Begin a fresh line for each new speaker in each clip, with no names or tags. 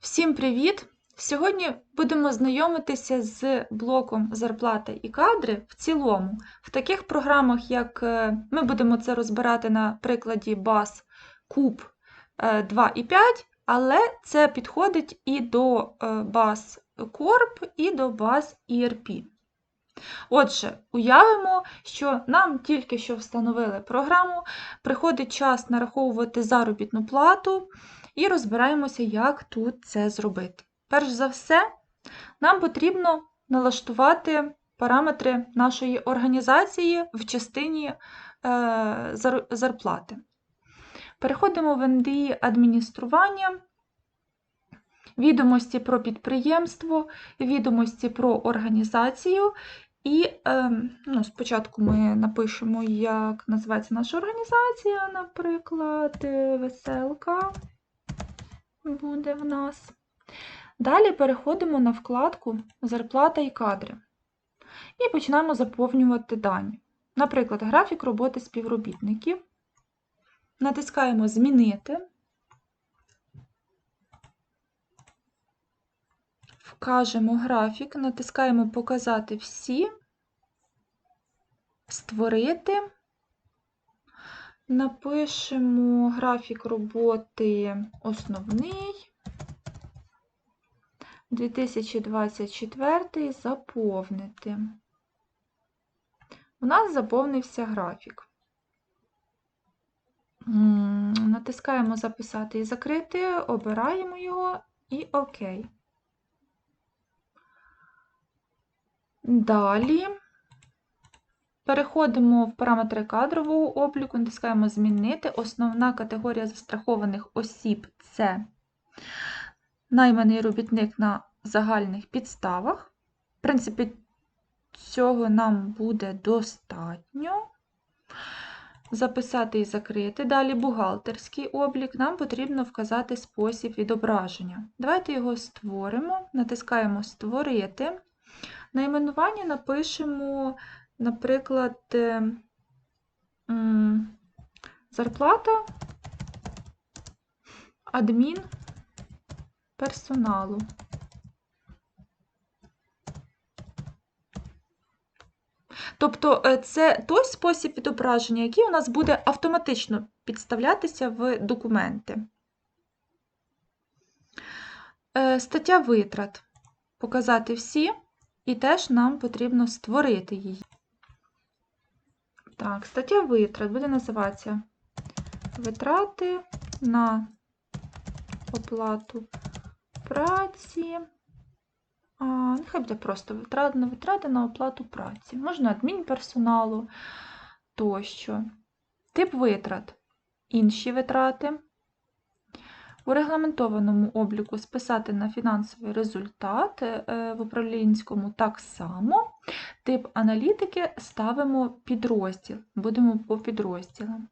Всім привіт! Сьогодні будемо знайомитися з блоком зарплати і кадри в цілому. В таких програмах, як е, ми будемо це розбирати на прикладі BAS Куб 2 і 5, але це підходить і до е, BAS Corp, і до BAS ERP. Отже, уявимо, що нам тільки що встановили програму, приходить час нараховувати заробітну плату і розбираємося, як тут це зробити. Перш за все, нам потрібно налаштувати параметри нашої організації в частині е, зарплати. Переходимо в NDI адміністрування, відомості про підприємство, відомості про організацію. І е, ну, спочатку ми напишемо, як називається наша організація, наприклад, веселка буде в нас. Далі переходимо на вкладку Зарплата і кадри. І починаємо заповнювати дані. Наприклад, графік роботи співробітників. Натискаємо Змінити. Вкажемо графік, натискаємо Показати всі, Створити. Напишемо графік роботи основний. 2024 заповнити. У нас заповнився графік. Натискаємо Записати і закрити, обираємо його і ОК. Далі Переходимо в параметри кадрового обліку, натискаємо Змінити. Основна категорія застрахованих осіб це найманий робітник на загальних підставах. В принципі, цього нам буде достатньо. Записати і закрити. Далі бухгалтерський облік. Нам потрібно вказати спосіб відображення. Давайте його створимо, натискаємо Створити. Найменування напишемо Наприклад, е, зарплата адмін персоналу. Тобто е, це той спосіб відображення, який у нас буде автоматично підставлятися в документи. Е, стаття витрат. Показати всі, і теж нам потрібно створити її. Так, стаття витрат буде називатися витрати на оплату праці. А, Нехай буде просто витрати на витрати на оплату праці. Можна адмінперсоналу тощо. Тип витрат. Інші витрати. У регламентованому обліку списати на фінансовий результат, е, в управлінському так само. Тип аналітики ставимо підрозділ, будемо по підрозділам.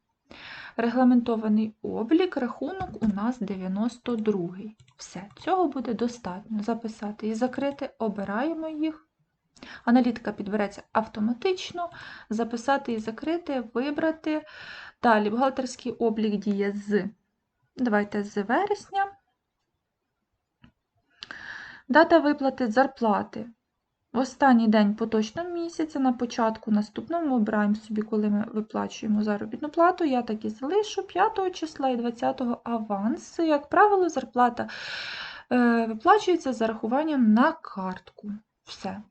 Регламентований облік, рахунок у нас 92 Все, цього буде достатньо. Записати і закрити, обираємо їх. Аналітика підбереться автоматично, записати і закрити, вибрати. Далі бухгалтерський облік діє з Давайте з вересня. Дата виплати зарплати. Останній день поточного місяця, на початку наступного обираємо собі, коли ми виплачуємо заробітну плату. Я так і залишу 5 числа і 20 аванс. Як правило, зарплата е, виплачується з зарахуванням на картку. Все.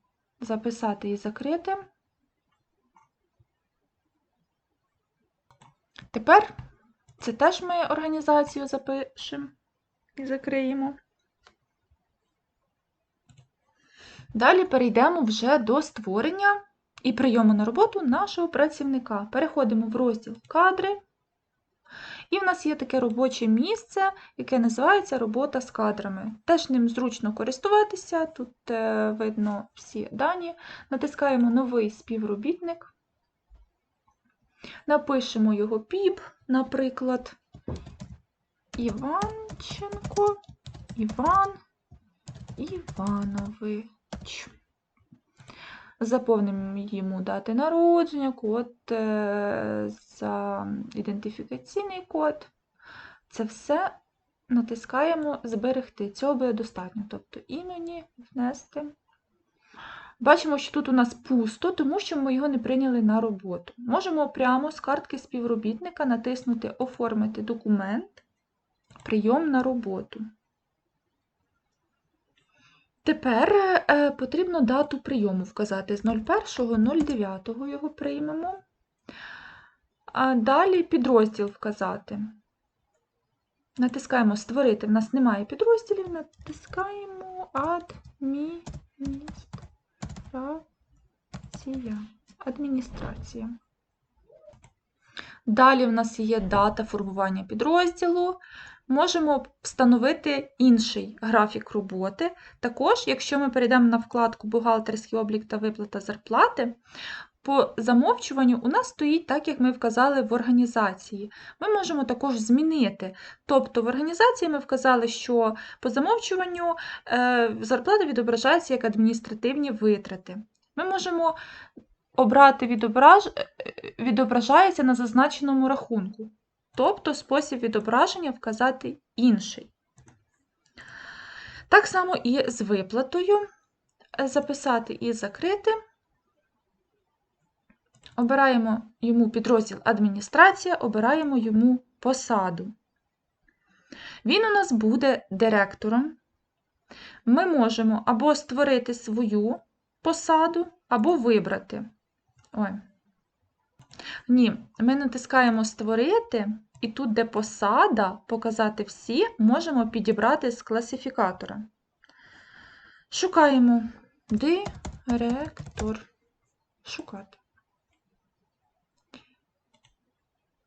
Записати і закрити. Тепер це теж ми організацію запишемо і закриємо. Далі перейдемо вже до створення і прийому на роботу нашого працівника. Переходимо в розділ Кадри. І в нас є таке робоче місце, яке називається робота з кадрами. Теж ним зручно користуватися, тут е, видно всі дані. Натискаємо Новий співробітник. Напишемо його піп, наприклад, Іванченко, Іван Іванович. Заповнимо йому дати народження, код е, за ідентифікаційний код. Це все натискаємо Зберегти. Цього буде достатньо. Тобто імені внести. Бачимо, що тут у нас пусто, тому що ми його не прийняли на роботу. Можемо прямо з картки співробітника натиснути Оформити документ, прийом на роботу. Тепер е, потрібно дату прийому вказати з 01.09 його приймемо. А далі підрозділ вказати. Натискаємо Створити. В нас немає підрозділів, натискаємо Адміністрація. Адміністрація. Далі в нас є дата формування підрозділу. Можемо встановити інший графік роботи. Також, якщо ми перейдемо на вкладку Бухгалтерський облік та виплата зарплати, по замовчуванню у нас стоїть так, як ми вказали в організації. Ми можемо також змінити. Тобто в організації ми вказали, що по замовчуванню е, зарплата відображається як адміністративні витрати. Ми можемо обрати відображ... е, відображається на зазначеному рахунку. Тобто спосіб відображення вказати інший. Так само і з виплатою. Записати і закрити. Обираємо йому підрозділ адміністрація, обираємо йому посаду. Він у нас буде директором. Ми можемо або створити свою посаду, або вибрати. Ой. Ні, ми натискаємо Створити, і тут, де посада, показати всі, можемо підібрати з класифікатора. Шукаємо директор. Шукати.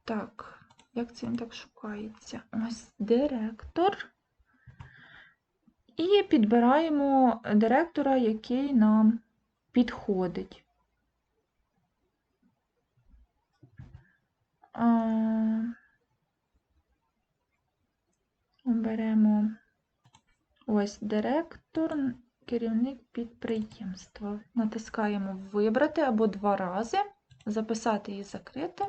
Так, як це він так шукається? Ось директор. І підбираємо директора, який нам підходить. Оберемо ось директор, керівник підприємства. Натискаємо Вибрати або два рази, записати і закрити.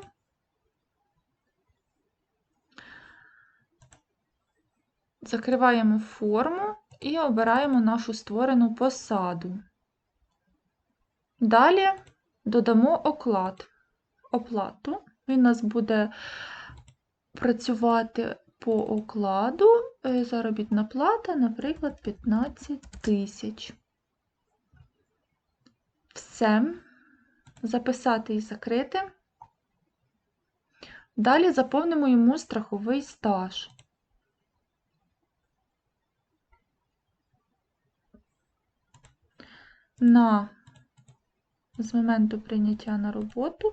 Закриваємо форму і обираємо нашу створену посаду. Далі додамо оклад, оплату. Він у нас буде працювати по окладу. Е, заробітна плата, наприклад, 15 тисяч. Все. Записати і закрити. Далі заповнимо йому страховий стаж. На з моменту прийняття на роботу.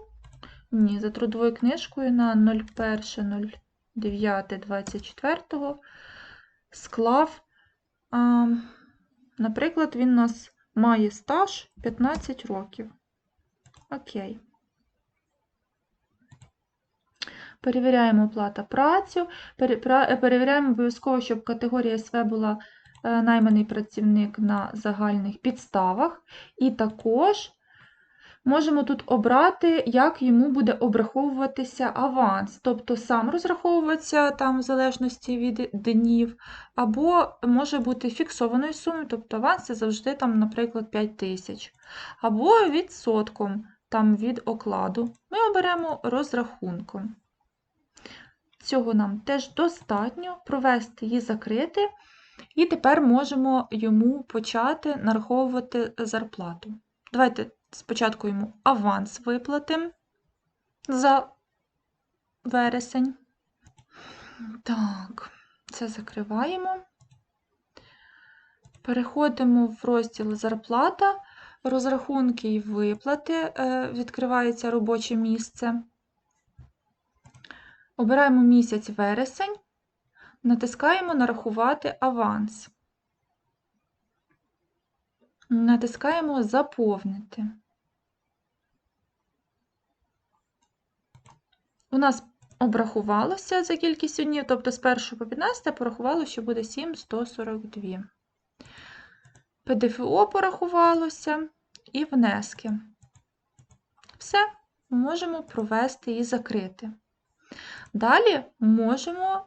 Ні, за трудовою книжкою на 01.09.24 склав, а, наприклад, він у нас має стаж 15 років. Окей. Перевіряємо оплата працю, перевіряємо обов'язково, щоб категорія СВ була найманий працівник на загальних підставах, і також Можемо тут обрати, як йому буде обраховуватися аванс, тобто сам розраховуватися там в залежності від днів, або може бути фіксованою сумою, тобто аванс це завжди, там, наприклад, 5 тисяч, або відсотком там, від окладу. Ми оберемо розрахунком. Цього нам теж достатньо провести її закрити, і тепер можемо йому почати нараховувати зарплату. Давайте Спочатку йому аванс виплатимо за вересень. Так, це закриваємо. Переходимо в розділ зарплата, розрахунки і виплати, е, відкривається робоче місце. Обираємо місяць вересень, натискаємо Нарахувати аванс. Натискаємо Заповнити. У нас обрахувалося за кількістю днів, тобто з 1 по 15 порахувало, що буде 7,142. ПДФО порахувалося і внески. Все, можемо провести і закрити. Далі можемо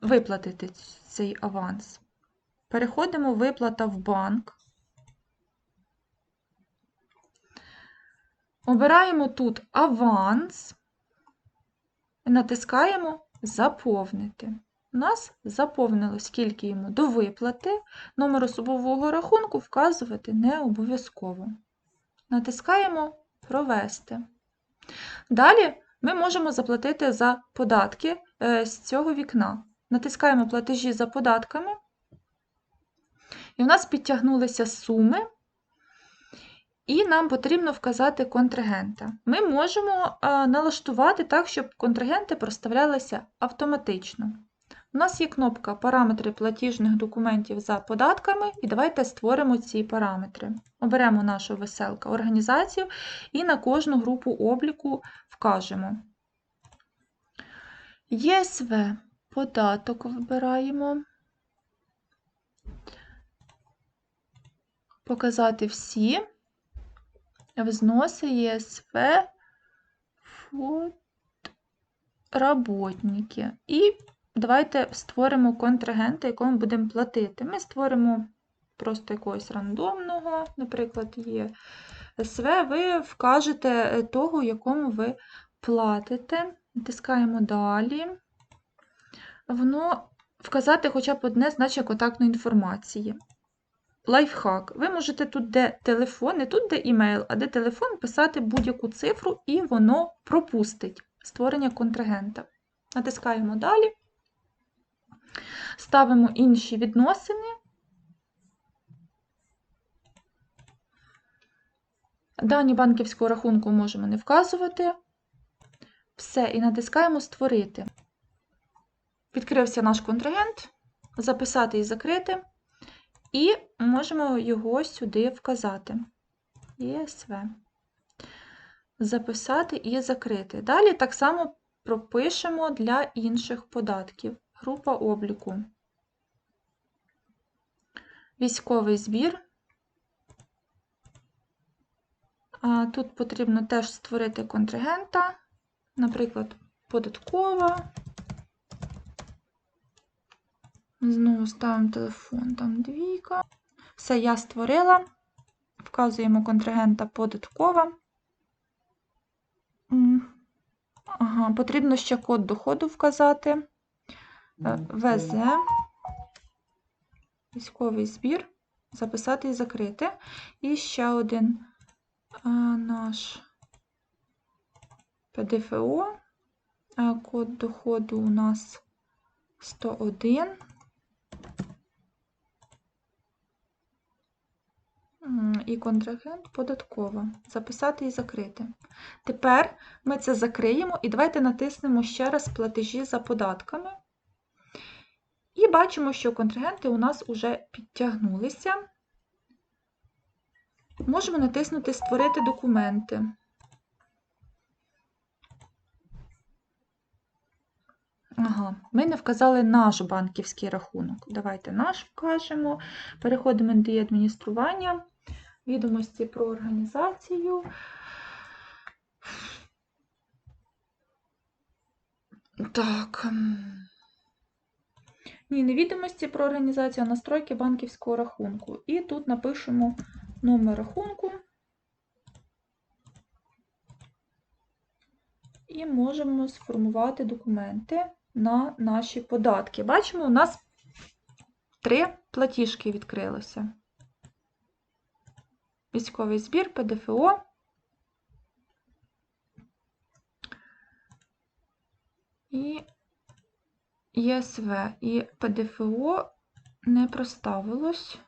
виплатити цей аванс. Переходимо виплата в банк. Обираємо тут аванс натискаємо Заповнити. У нас заповнилось, скільки йому до виплати. Номер особового рахунку вказувати не обов'язково. Натискаємо Провести. Далі ми можемо заплатити за податки е, з цього вікна. Натискаємо платежі за податками, і в нас підтягнулися суми, і нам потрібно вказати контрагента. Ми можемо е, налаштувати так, щоб контрагенти проставлялися автоматично. У нас є кнопка Параметри платіжних документів за податками, і давайте створимо ці параметри. Оберемо нашу веселка організацію і на кожну групу обліку вкажемо. ЄСВ податок вибираємо. Показати всі взноси ЄСВ фонд работники. І давайте створимо контрагента, якому будемо платити. Ми створимо просто якогось рандомного, наприклад, є СВ, ви вкажете того, якому ви платите. Натискаємо далі. Воно вказати хоча б одне значення контактної інформації. Лайфхак. Ви можете тут, де телефон, не тут, де імейл, а де телефон, писати будь-яку цифру, і воно пропустить створення контрагента. Натискаємо далі. Ставимо інші відносини. Дані банківського рахунку можемо не вказувати. Все, і натискаємо Створити. Відкрився наш контрагент, записати і закрити, і можемо його сюди вказати. ЄСВ. Записати і закрити. Далі так само пропишемо для інших податків. Група обліку. Військовий збір. Тут потрібно теж створити контрагента, наприклад, податкова. Знову ставимо телефон, там двійка. Все, я створила. Вказуємо контрагента податкова. Ага, потрібно ще код доходу вказати. Е, ВЗ, військовий збір, записати і закрити. І ще один наш ПДФО. Код доходу у нас 101. І контрагент податкова. Записати і закрити. Тепер ми це закриємо і давайте натиснемо ще раз платежі за податками. І бачимо, що контрагенти у нас вже підтягнулися. Можемо натиснути Створити документи. Ага, ми не вказали наш банківський рахунок. Давайте наш вкажемо. Переходимо до адміністрування, відомості про організацію. Так. Ні, не відомості про організацію, а настройки банківського рахунку. І тут напишемо номер рахунку. І можемо сформувати документи на наші податки. Бачимо, у нас три платіжки відкрилося. Військовий збір, ПДФО. І ЄСВ. І ПДФО не проставилось.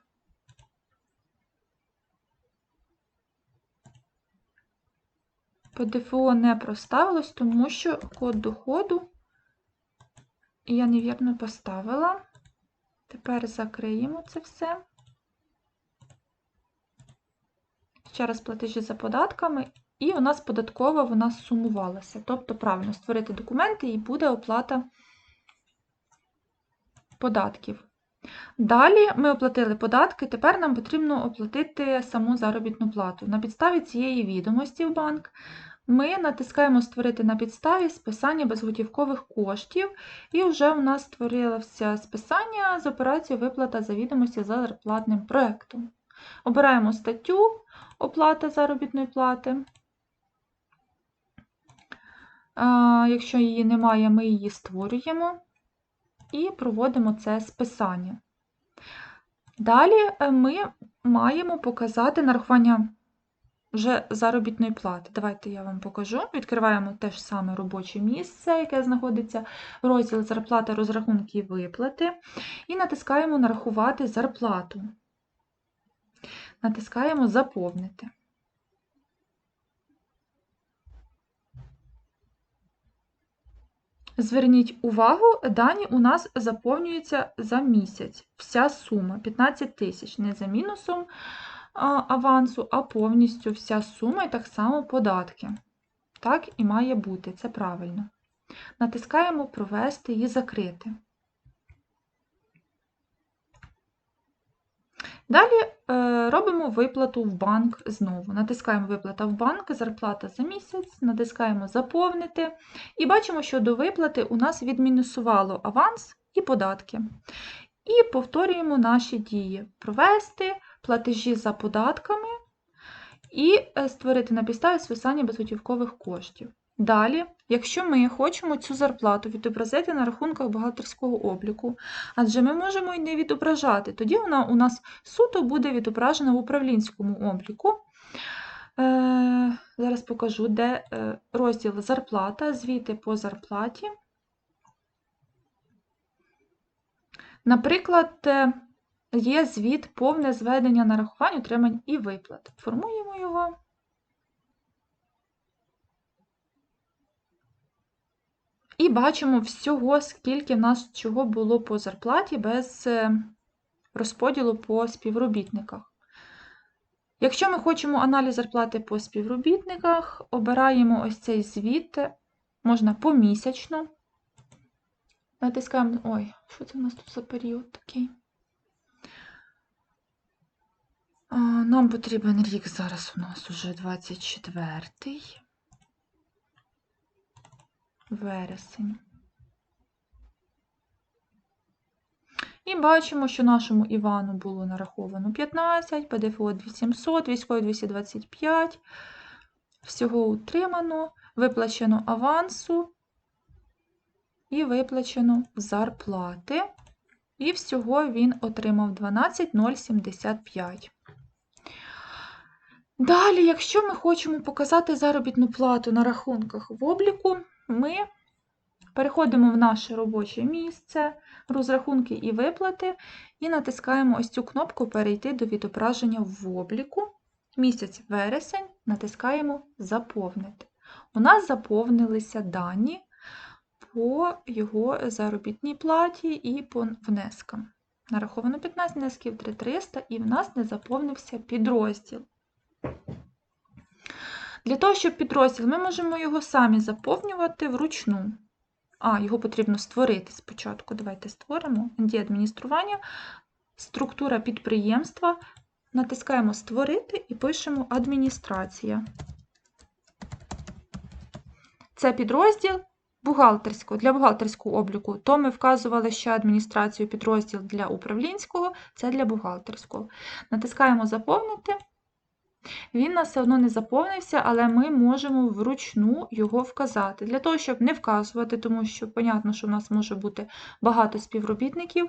ПДФО не проставилось, тому що код доходу я невірно поставила. Тепер закриємо це все. Ще раз платежі за податками, і у нас податкова вона сумувалася. Тобто, правильно створити документи і буде оплата податків. Далі ми оплатили податки, тепер нам потрібно оплатити саму заробітну плату. На підставі цієї відомості в банк ми натискаємо Створити на підставі списання безготівкових коштів, і вже у нас створилося списання з операцією виплата за відомості за зарплатним проєктом. Обираємо статтю оплата заробітної плати. Якщо її немає, ми її створюємо і проводимо це списання. Далі е, ми маємо показати нарахування вже заробітної плати. Давайте я вам покажу. Відкриваємо те ж саме робоче місце, яке знаходиться в розділ зарплата, розрахунки і виплати, і натискаємо Нарахувати зарплату. Натискаємо Заповнити. Зверніть увагу, дані у нас заповнюються за місяць. Вся сума 15 тисяч, не за мінусом авансу, а повністю вся сума і так само податки. Так і має бути, це правильно. Натискаємо Провести і закрити. Далі е, робимо виплату в банк знову. Натискаємо Виплата в банк, зарплата за місяць, натискаємо Заповнити. І бачимо, що до виплати у нас відмінусувало аванс і податки. І повторюємо наші дії: провести платежі за податками і е, створити на підставі списання безготівкових коштів. Далі, якщо ми хочемо цю зарплату відобразити на рахунках бухгалтерського обліку, адже ми можемо і не відображати, тоді вона у нас суто буде відображена в управлінському обліку. Е, Зараз покажу, де е, розділ зарплата, звіти по зарплаті. Наприклад, е, є звіт повне зведення нарахувань, утримань і виплат. Формуємо його. І бачимо всього, скільки в нас чого було по зарплаті без е, розподілу по співробітниках. Якщо ми хочемо аналіз зарплати по співробітниках, обираємо ось цей звіт, можна помісячно. Натискаємо, ой, що це у нас тут за період такий? Нам потрібен рік, зараз у нас уже 24-й вересень. І бачимо, що нашому Івану було нараховано 15, ПДФО 2700, військовий 225. Всього утримано, виплачено авансу і виплачено зарплати. І всього він отримав 12075. Далі, якщо ми хочемо показати заробітну плату на рахунках в обліку, ми переходимо в наше робоче місце, розрахунки і виплати, і натискаємо ось цю кнопку Перейти до відображення в обліку. Місяць вересень натискаємо Заповнити. У нас заповнилися дані по його заробітній платі і по внескам. Нараховано 15 внесків 3300, і в нас не заповнився підрозділ. Для того, щоб підрозділ, ми можемо його самі заповнювати вручну. А, його потрібно створити спочатку. Давайте створимо ND адміністрування, структура підприємства. Натискаємо Створити і пишемо Адміністрація. Це підрозділ бухгалтерського, для бухгалтерського обліку. То ми вказували ще адміністрацію підрозділ для управлінського, це для бухгалтерського. Натискаємо Заповнити. Він нас все одно не заповнився, але ми можемо вручну його вказати. Для того, щоб не вказувати, тому що, понятно, що в нас може бути багато співробітників,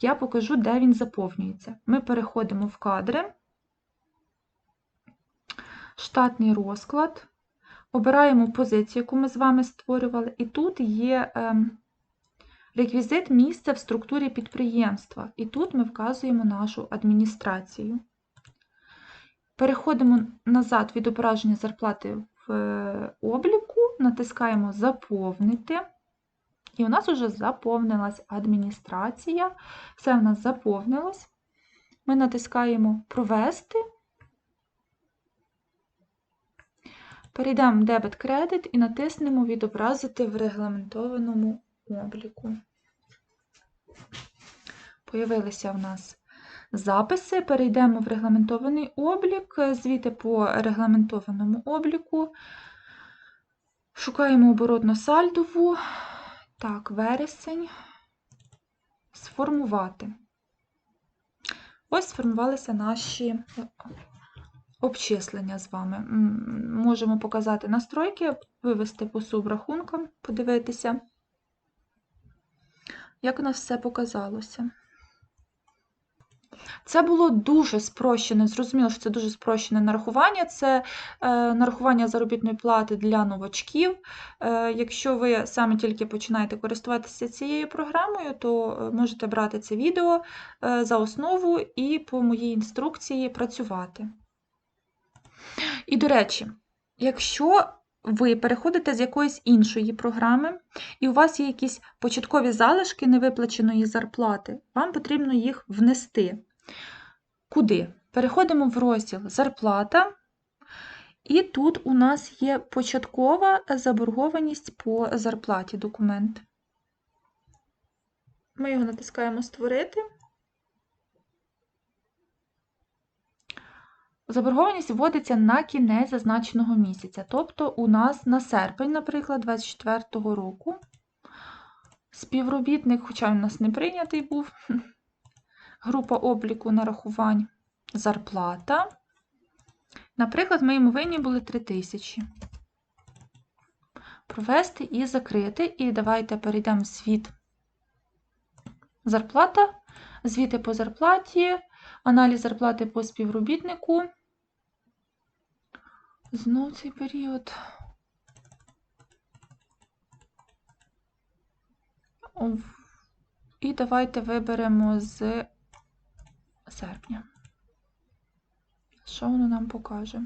я покажу, де він заповнюється. Ми переходимо в кадри, штатний розклад, обираємо позицію, яку ми з вами створювали, і тут є. Ем, реквізит місця в структурі підприємства, і тут ми вказуємо нашу адміністрацію. Переходимо назад відображення зарплати в е, обліку, натискаємо Заповнити. І у нас вже заповнилась адміністрація. Все у нас заповнилось. Ми натискаємо Провести. Перейдемо в дебет кредит і натиснемо Відобразити в регламентованому обліку. Появилися в нас записи. Перейдемо в регламентований облік, звіти по регламентованому обліку. Шукаємо оборотно-сальдову. Так, вересень. Сформувати. Ось сформувалися наші е, обчислення з вами. Можемо показати настройки, вивести по субрахункам, подивитися, як у нас все показалося. Це було дуже спрощене, зрозуміло, що це дуже спрощене нарахування. Це е, нарахування заробітної плати для новачків. Е, якщо ви саме тільки починаєте користуватися цією програмою, то е, можете брати це відео е, за основу і по моїй інструкції працювати. І, до речі, якщо ви переходите з якоїсь іншої програми, і у вас є якісь початкові залишки невиплаченої зарплати, вам потрібно їх внести. Куди? Переходимо в розділ Зарплата, і тут у нас є початкова заборгованість по зарплаті документ. Ми його натискаємо Створити. Заборгованість вводиться на кінець зазначеного місяця, тобто у нас на серпень, наприклад, 2024 року. Співробітник, хоча він у нас не прийнятий був, група обліку нарахувань зарплата. Наприклад, ми йому винні були 3 тисячі. Провести і закрити. І давайте перейдемо в звіт зарплата, звіти по зарплаті, аналіз зарплати по співробітнику. Знов цей період. І давайте виберемо з серпня. Що воно нам покаже?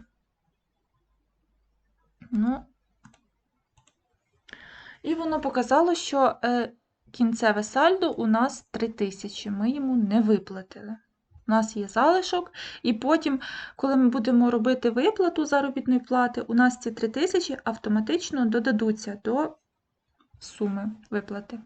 Ну, і воно показало, що е, кінцеве сальдо у нас 3000. Ми йому не виплатили. У нас є залишок, і потім, коли ми будемо робити виплату заробітної плати, у нас ці 3000 автоматично додадуться до суми виплати.